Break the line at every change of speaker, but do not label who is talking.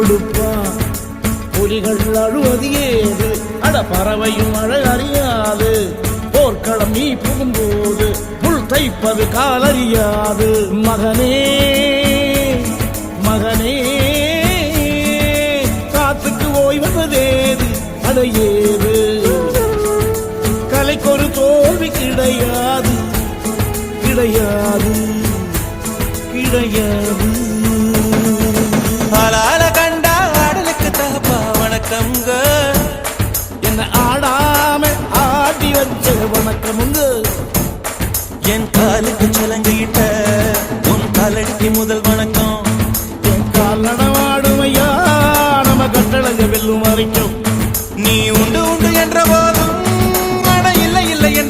கொடுப்பான் புலிகள் அழுவது ஏது? அட பறவையும் அழகறியாது போர்க்களம் நீ புகும்போது முள் தைப்பது காலறியாது மகனே மகனே காத்துக்கு ஓய்வதேது அடையேது ஒரு தோல்வி கிடையாது. கிடையாது. கிடையாது.
வணக்கங்க
என்ன ஆடாம ஆடி வச்ச வணக்கமுங்க.
என் காலுக்கு சலங்கிட்ட உன் காலடிக்கு முதல் வணக்கம்.
என் கால் நடவாடும் ஐயா நம்ம கட்டழக வெல்லும் வரைக்கும்.
நீ உண்டு உண்டு என்ற போதும் இல்லை இல்லை என்ற